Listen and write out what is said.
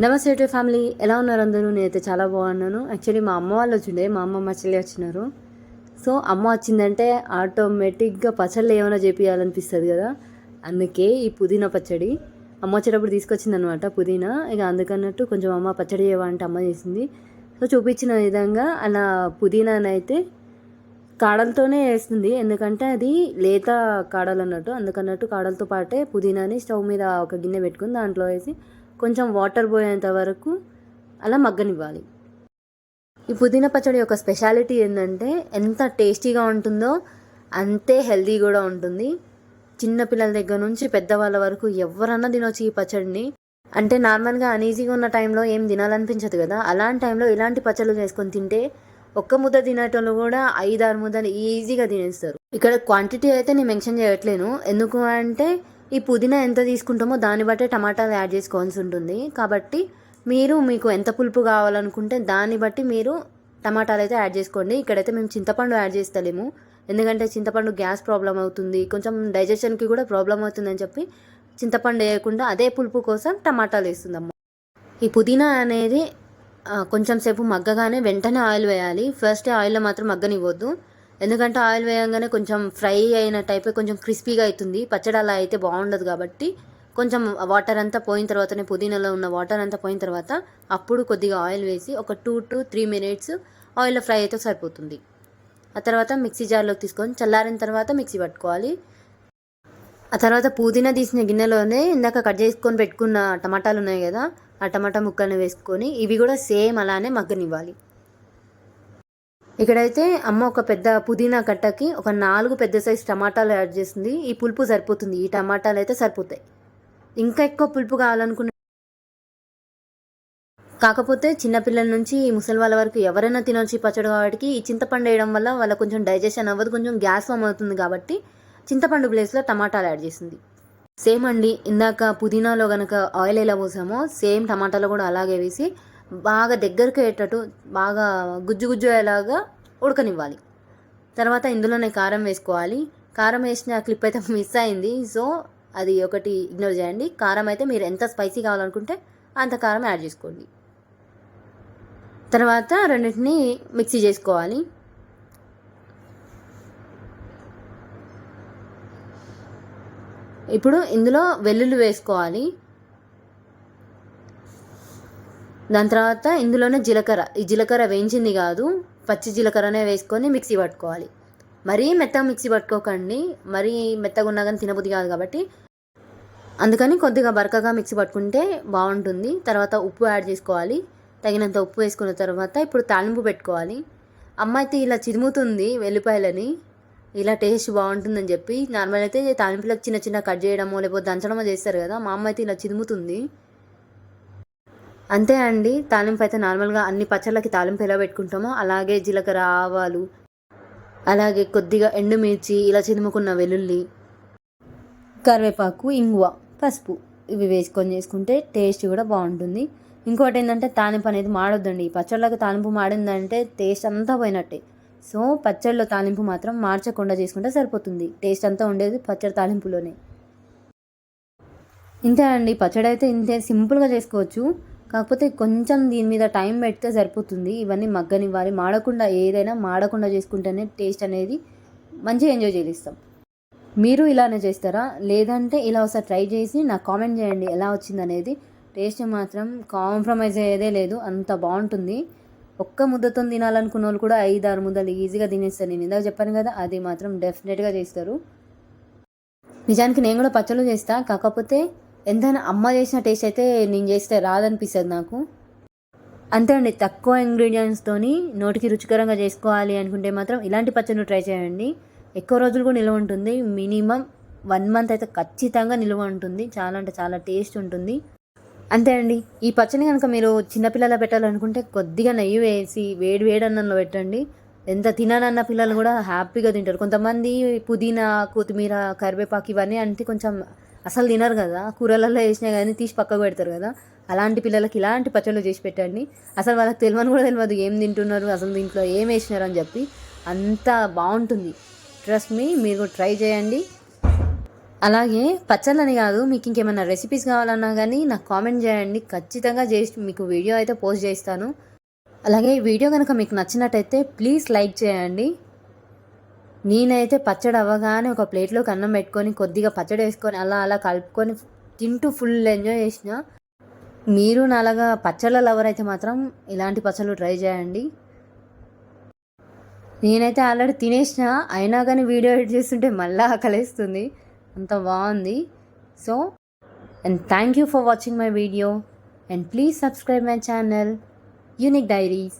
నమస్తే ఫ్యామిలీ. ఎలా ఉన్నారు అందరూ? నేనైతే చాలా బాగున్నాను. యాక్చువల్లీ మా అమ్మ వాళ్ళు వచ్చిండే. మా అమ్మ మా చెల్లి వచ్చినారు. సో అమ్మ వచ్చిందంటే ఆటోమేటిక్గా పచ్చళ్ళు ఏమైనా చేపియాలనిపిస్తుంది కదా. అందుకే ఈ పుదీనా పచ్చడి. అమ్మ వచ్చేటప్పుడు తీసుకొచ్చింది అనమాట పుదీనా. ఇక అందుకన్నట్టు కొంచెం అమ్మ పచ్చడి చేయవా అంటే అమ్మ చేసింది. సో చూపించిన విధంగా అలా పుదీనానైతే కాడలతోనే వేస్తుంది. ఎందుకంటే అది లేత కాడలు అన్నట్టు అందుకన్నట్టు కాడలతో పాటే పుదీనాని స్టవ్ మీద ఒక గిన్నె పెట్టుకుని దాంట్లో వేసి కొంచెం వాటర్ పోయేంత వరకు అలా మగ్గనివ్వాలి. ఈ పుదీనా పచ్చడి యొక్క స్పెషాలిటీ ఏంటంటే ఎంత టేస్టీగా ఉంటుందో అంతే హెల్దీ కూడా ఉంటుంది. చిన్నపిల్లల దగ్గర నుంచి పెద్దవాళ్ళ వరకు ఎవరన్నా తినొచ్చు ఈ పచ్చడిని. అంటే నార్మల్గా అనీజీగా ఉన్న టైంలో ఏం తినాలనిపించదు కదా. అలాంటి టైంలో ఇలాంటి పచ్చళ్ళు చేసుకొని తింటే ఒక్క ముద్ద తినేటోళ్ళు కూడా ఐదారు ముద్దలు ఈజీగా తినేస్తారు. ఇక్కడ క్వాంటిటీ అయితే నేను మెన్షన్ చేయట్లేను. ఎందుకు అంటే ఈ పుదీనా ఎంత తీసుకుంటామో దాన్ని బట్టే టమాటాలు యాడ్ చేసుకోవాల్సి ఉంటుంది. కాబట్టి మీరు మీకు ఎంత పులుపు కావాలనుకుంటే దాన్ని బట్టి మీరు టమాటాలు అయితే యాడ్ చేసుకోండి. ఇక్కడైతే మేము చింతపండు యాడ్ చేస్తలేము. ఎందుకంటే చింతపండు గ్యాస్ ప్రాబ్లం అవుతుంది. కొంచెం డైజెషన్కి కూడా ప్రాబ్లం అవుతుందని చెప్పి చింతపండు వేయకుండా అదే పులుపు కోసం టమాటాలు వేస్తుందమ్మ. ఈ పుదీనా అనేది కొంచెం సేపు మగ్గగానే వెంటనే ఆయిల్ వేయాలి. ఫస్ట్ ఆయిల్లో మాత్రం మగ్గనివ్వద్దు. ఎందుకంటే ఆయిల్ వేయంగానే కొంచెం ఫ్రై అయిన టైప్ కొంచెం క్రిస్పీగా అవుతుంది. పచ్చడి అలా అయితే బాగుండదు కాబట్టి కొంచెం వాటర్ అంతా పోయిన తర్వాతనే పుదీనాలో ఉన్న వాటర్ అంతా పోయిన తర్వాత అప్పుడు కొద్దిగా ఆయిల్ వేసి ఒక టూ టు త్రీ మినిట్స్ ఆయిల్లో ఫ్రై అయితే సరిపోతుంది. ఆ తర్వాత మిక్సీ జార్లోకి తీసుకొని చల్లారిన తర్వాత మిక్సీ పట్టుకోవాలి. ఆ తర్వాత పుదీనా తీసిన గిన్నెలోనే ఇందాక కట్ చేసుకొని పెట్టుకున్న టమాటాలు ఉన్నాయి కదా ఆ టమాటా ముక్కల్ని వేసుకొని ఇవి కూడా సేమ్ అలానే మగ్గనివ్వాలి. ఇక్కడైతే అమ్మ ఒక పెద్ద పుదీనా కట్టకి ఒక నాలుగు పెద్ద సైజు టమాటాలు యాడ్ చేసింది. ఈ పులుపు సరిపోతుంది. ఈ టమాటాలు అయితే సరిపోతాయి. ఇంకా ఎక్కువ పులుపు కావాలనుకున్న కాకపోతే చిన్నపిల్లల నుంచి ముసలి వాళ్ళ వరకు ఎవరైనా తినొచ్చు పచ్చడి కాబట్టి ఈ చింతపండు వేయడం వల్ల వాళ్ళ కొంచెం డైజెషన్ అవ్వదు కొంచెం గ్యాస్ ఫామ్ అవుతుంది కాబట్టి చింతపండు ప్లేస్లో టమాటాలు యాడ్ చేసింది. సేమ్ అండి ఇందాక పుదీనాలో కనుక ఆయిల్ ఎలా పోసామో సేమ్ టమాటాలో కూడా అలాగే వేసి బాగా దగ్గరకు అయ్యేటట్టు బాగా గుజ్జు గుజ్జు అయ్యేలాగా ఉడకనివ్వాలి. తర్వాత ఇందులోనే కారం వేసుకోవాలి. కారం వేసిన క్లిప్ అయితే మిస్ అయింది. సో అది ఒకటి ఇగ్నోర్ చేయండి. కారం అయితే మీరు ఎంత స్పైసీ కావాలనుకుంటే అంత కారం యాడ్ చేసుకోండి. తర్వాత రెండింటిని మిక్సీ చేసుకోవాలి. ఇప్పుడు ఇందులో వెల్లుల్లి వేసుకోవాలి. దాని తర్వాత ఇందులోనే జీలకర్ర. ఈ జీలకర్ర వేయించింది కాదు పచ్చి జీలకర్రనే వేసుకొని మిక్సీ పట్టుకోవాలి. మరీ మెత్తగా మిక్సీ పట్టుకోకండి. మరీ మెత్తగా ఉన్నా కానీ తినబుద్ధి కాదు కాబట్టి. అందుకని కొద్దిగా బరకగా మిక్సీ పట్టుకుంటే బాగుంటుంది. తర్వాత ఉప్పు యాడ్ చేసుకోవాలి. తగినంత ఉప్పు వేసుకున్న తర్వాత ఇప్పుడు తాలింపు పెట్టుకోవాలి. అమ్మ అయితే ఇలా చిరుముతుంది వెల్లిపాయలని. ఇలా టేస్ట్ బాగుంటుందని చెప్పి నార్మల్ అయితే తాలింపులకు చిన్న చిన్న కట్ చేయడమో లేకపోతే దంచడమో చేస్తారు కదా మా అమ్మ అయితే ఇలా చిరుముతుంది అంతే అండి తాలింపు అయితే నార్మల్గా అన్ని పచ్చళ్ళకి తాలింపు ఎలా పెట్టుకుంటామో అలాగే జీలకర్ర ఆవాలు అలాగే కొద్దిగా ఎండుమిర్చి ఇలా చిరుముకున్న వెల్లుల్లి కరివేపాకు ఇంగువ పసుపు ఇవి వేసుకొని చేసుకుంటే టేస్ట్ కూడా బాగుంటుంది. ఇంకోటి ఏంటంటే తాలింపు అనేది మాడొద్దండి. పచ్చళ్ళకి తాలింపు మాడిందంటే టేస్ట్ అంతా పోయినట్టే. సో పచ్చళ్ళలో తాలింపు మాత్రం మార్చకుండా చేసుకుంటే సరిపోతుంది. టేస్ట్ అంతా ఉండేది పచ్చడి తాలింపులోనే. ఇంతే అండి. పచ్చడి అయితే ఇంతే సింపుల్గా చేసుకోవచ్చు. కాకపోతే కొంచెం దీని మీద టైం పెడితే సరిపోతుంది. ఇవన్నీ మగ్గనివ్వాలి. మాడకుండా ఏదైనా మాడకుండా చేసుకుంటేనే టేస్ట్ అనేది మంచిగా ఎంజాయ్ చేస్తాం మీరు ఇలానే చేస్తారా? లేదంటే ఇలా ఒకసారి ట్రై చేసి నాకు కామెంట్ చేయండి ఎలా వచ్చింది అనేది టేస్ట్ మాత్రం కాంప్రమైజ్ అయ్యేదే లేదు. అంత బాగుంటుంది. ఒక్క ముద్దతో తినాలనుకున్న వాళ్ళు కూడా ఐదు ఆరు ముద్దలు ఈజీగా తినేస్తారు. నేను ఇందాక చెప్పాను కదా అది మాత్రం డెఫినెట్గా చేస్తారు. నిజానికి నేను కూడా పచ్చళ్ళు చేస్తా. కాకపోతే ఎంతైనా అమ్మ చేసిన టేస్ట్ అయితే నేను చేస్తే రాదనిపిస్తుంది నాకు. అంతే అండి తక్కువ ఇంగ్రీడియంట్స్తోని నోటికి రుచికరంగా చేసుకోవాలి అనుకుంటే మాత్రం ఇలాంటి పచ్చళ్ళు ట్రై చేయండి. ఎక్కువ రోజులు కూడా నిల్వ ఉంటుంది. మినిమం వన్ మంత్ అయితే ఖచ్చితంగా నిల్వ ఉంటుంది. చాలా అంటే చాలా టేస్ట్ ఉంటుంది. అంతే అండి. ఈ పచ్చడి కనుక మీరు చిన్నపిల్లల పెట్టాలనుకుంటే కొద్దిగా నెయ్యి వేసి వేడి వేడి అన్నంలో పెట్టండి. ఎంత తినాలన్న పిల్లలు కూడా హ్యాపీగా తింటారు. కొంతమంది పుదీనా కొత్తిమీర కరివేపాకు ఇవన్నీ అంటే కొంచెం అసలు తినరు కదా. కూరలలో వేసినా కానీ తీసి పక్కకు పెడతారు కదా. అలాంటి పిల్లలకి ఇలాంటి పచ్చళ్ళు చేసి పెట్టండి. అసలు వాళ్ళకి తెలియని కూడా తెలియదు ఏం తింటున్నారు అసలు దీంట్లో ఏం వేసినారు అని చెప్పి అంత బాగుంటుంది. ట్రస్ట్ మీ మీరు ట్రై చేయండి. అలాగే పచ్చళ్ళని కాదు మీకు ఇంకేమైనా రెసిపీస్ కావాలన్నా కానీ నాకు కామెంట్ చేయండి. ఖచ్చితంగా చేసి మీకు వీడియో అయితే పోస్ట్ చేస్తాను అలాగే ఈ వీడియో కనుక మీకు నచ్చినట్టయితే ప్లీజ్ లైక్ చేయండి. నేనైతే పచ్చడి అవ్వగానే ఒక ప్లేట్లోకి అన్నం పెట్టుకొని కొద్దిగా పచ్చడి వేసుకొని అలా అలా కలుపుకొని తింటూ ఫుల్ ఎంజాయ్ చేసిన మీరు నాలాగా పచ్చళ్ళ లవర్ అయితే మాత్రం ఇలాంటి పచ్చళ్ళు ట్రై చేయండి. నేనైతే ఆల్రెడీ తినేసిన అయినా కానీ వీడియో ఎడిట్ చేస్తుంటే మళ్ళీ ఆకలేస్తుంది. అంత బాగుంది. So and thank you for watching my video and please subscribe my channel unique diaries